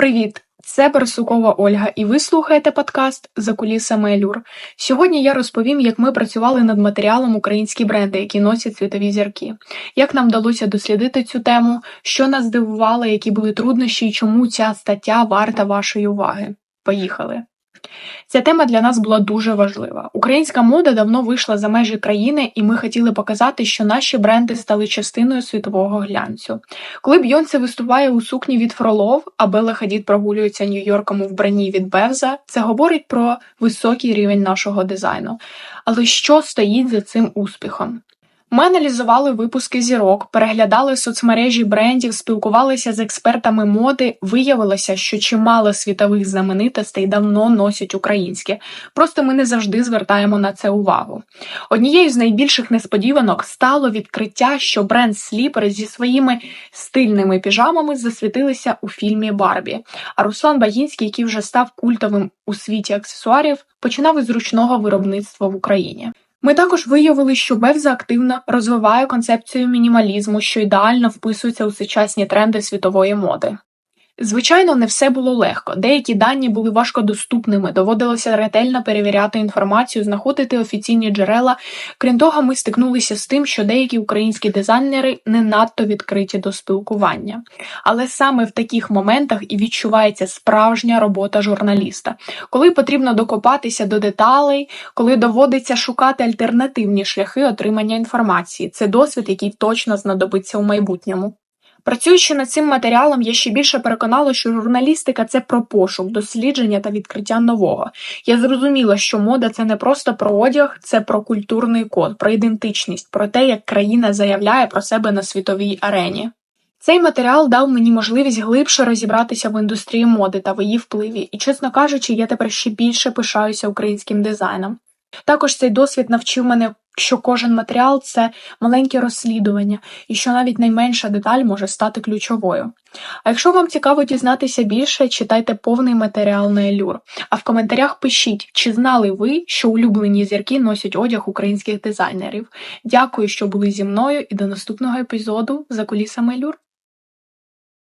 Привіт! Це Барсукова Ольга, і ви слухаєте подкаст За кулісами Елюр. Сьогодні я розповім, як ми працювали над матеріалом українські бренди, які носять світові зірки, як нам вдалося дослідити цю тему, що нас здивувало, які були труднощі і чому ця стаття варта вашої уваги. Поїхали! Ця тема для нас була дуже важлива. Українська мода давно вийшла за межі країни, і ми хотіли показати, що наші бренди стали частиною світового глянцю. Коли Бйонсе виступає у сукні від Фролов, а Белла Хадід прогулюється Нью-Йорком у вбранні від Бевза, це говорить про високий рівень нашого дизайну. Але що стоїть за цим успіхом? Ми аналізували випуски зірок, переглядали соцмережі брендів, спілкувалися з експертами моди. Виявилося, що чимало світових знаменитостей давно носять українське. Просто ми не завжди звертаємо на це увагу. Однією з найбільших несподіванок стало відкриття, що бренд Сліпер зі своїми стильними піжамами засвітилися у фільмі Барбі. А Руслан Багінський, який вже став культовим у світі аксесуарів, починав із ручного виробництва в Україні. Ми також виявили, що Бевза активно розвиває концепцію мінімалізму, що ідеально вписується у сучасні тренди світової моди. Звичайно, не все було легко. Деякі дані були важкодоступними, доводилося ретельно перевіряти інформацію, знаходити офіційні джерела. Крім того, ми стикнулися з тим, що деякі українські дизайнери не надто відкриті до спілкування. Але саме в таких моментах і відчувається справжня робота журналіста, коли потрібно докопатися до деталей, коли доводиться шукати альтернативні шляхи отримання інформації. Це досвід, який точно знадобиться у майбутньому. Працюючи над цим матеріалом, я ще більше переконала, що журналістика це про пошук, дослідження та відкриття нового. Я зрозуміла, що мода це не просто про одяг, це про культурний код, про ідентичність, про те, як країна заявляє про себе на світовій арені. Цей матеріал дав мені можливість глибше розібратися в індустрії моди та в її впливі, і, чесно кажучи, я тепер ще більше пишаюся українським дизайном. Також цей досвід навчив мене, що кожен матеріал це маленьке розслідування, і що навіть найменша деталь може стати ключовою. А якщо вам цікаво дізнатися більше, читайте повний матеріал на Елюр. А в коментарях пишіть, чи знали ви, що улюблені зірки носять одяг українських дизайнерів. Дякую, що були зі мною, і до наступного епізоду за кулісами Елюр.